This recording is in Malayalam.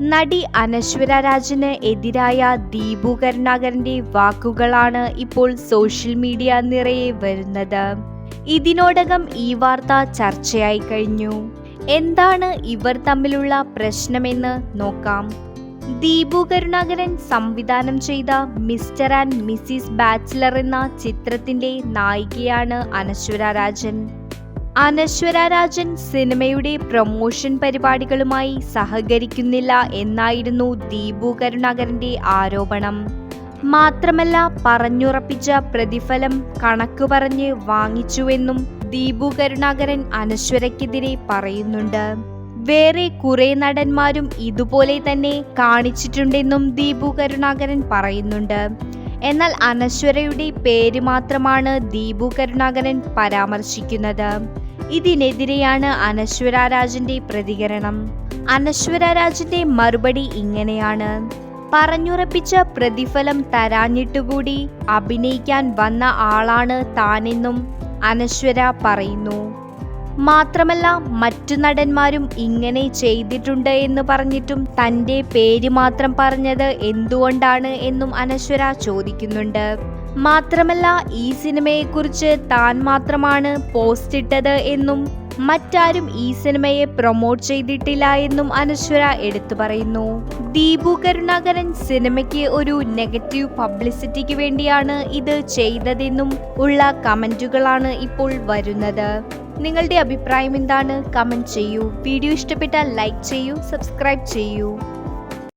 നടി അനശ്വര രാജന് എതിരായ ദീപു കരുണാകരന്റെ വാക്കുകളാണ് ഇപ്പോൾ സോഷ്യൽ മീഡിയ നിറയെ വരുന്നത്. ഇതിനോടകം ഈ വാർത്ത ചർച്ചയായി കഴിഞ്ഞു. എന്താണ് ഇവർ തമ്മിലുള്ള പ്രശ്നമെന്ന് നോക്കാം. ദീപു കരുണാകരൻ സംവിധാനം ചെയ്ത മിസ്റ്റർ ആൻഡ് മിസ്സിസ് ബാച്ചിലർ എന്ന ചിത്രത്തിന്റെ നായികയാണ് അനശ്വര രാജൻ. അനശ്വര രാജൻ സിനിമയുടെ പ്രൊമോഷൻ പരിപാടികളുമായി സഹകരിക്കുന്നില്ല എന്നായിരുന്നു ദീപു കരുണാകരന്റെ ആരോപണം. മാത്രമല്ല പറഞ്ഞുറപ്പിച്ച പ്രതിഫലം കണക്കു പറഞ്ഞ് വാങ്ങിച്ചുവെന്നും ദീപു കരുണാകരൻ അനശ്വരയ്ക്കെതിരെ പറയുന്നുണ്ട്. വേറെ കുറെ നടന്മാരും ഇതുപോലെ തന്നെ കാണിച്ചിട്ടുണ്ടെന്നും ദീപു കരുണാകരൻ പറയുന്നുണ്ട്. എന്നാൽ അനശ്വരയുടെ പേര് മാത്രമാണ് ദീപു കരുണാകരൻ പരാമർശിക്കുന്നത്. ഇതിനെതിരെയാണ് അനശ്വര രാജന്റെ പ്രതികരണം. അനശ്വര രാജന്റെ മറുപടി ഇങ്ങനെയാണ്. പറഞ്ഞുറപ്പിച്ച പ്രതിഫലം തരാഞ്ഞിട്ടുകൂടി അഭിനയിക്കാൻ വന്ന ആളാണ് താനെന്നും അനശ്വര പറയുന്നു. മാത്രമല്ല മറ്റു നടന്മാരും ഇങ്ങനെ ചെയ്തിട്ടുണ്ട് എന്ന് പറഞ്ഞിട്ടും തന്റെ പേര് മാത്രം പറഞ്ഞത് എന്തുകൊണ്ടാണ് എന്നും അനശ്വര ചോദിക്കുന്നുണ്ട്. മാത്രമല്ല ഈ സിനിമയെക്കുറിച്ച് താൻ മാത്രമാണ് പോസ്റ്റ് ഇട്ടത് എന്നും മറ്റാരും ഈ സിനിമയെ പ്രൊമോട്ട് ചെയ്തിട്ടില്ല എന്നും അനശ്വര എടുത്തു പറയുന്നു. ദീപു കരുണാകരൻ സിനിമയ്ക്ക് ഒരു നെഗറ്റീവ് പബ്ലിസിറ്റിക്ക് വേണ്ടിയാണ് ഇത് ചെയ്തതെന്നും ഉള്ള കമന്റുകളാണ് ഇപ്പോൾ വരുന്നത്. നിങ്ങളുടെ അഭിപ്രായം എന്താണ്? കമന്റ് ചെയ്യൂ. വീഡിയോ ഇഷ്ടപ്പെട്ടാൽ ലൈക്ക് ചെയ്യൂ സബ്സ്ക്രൈബ് ചെയ്യൂ.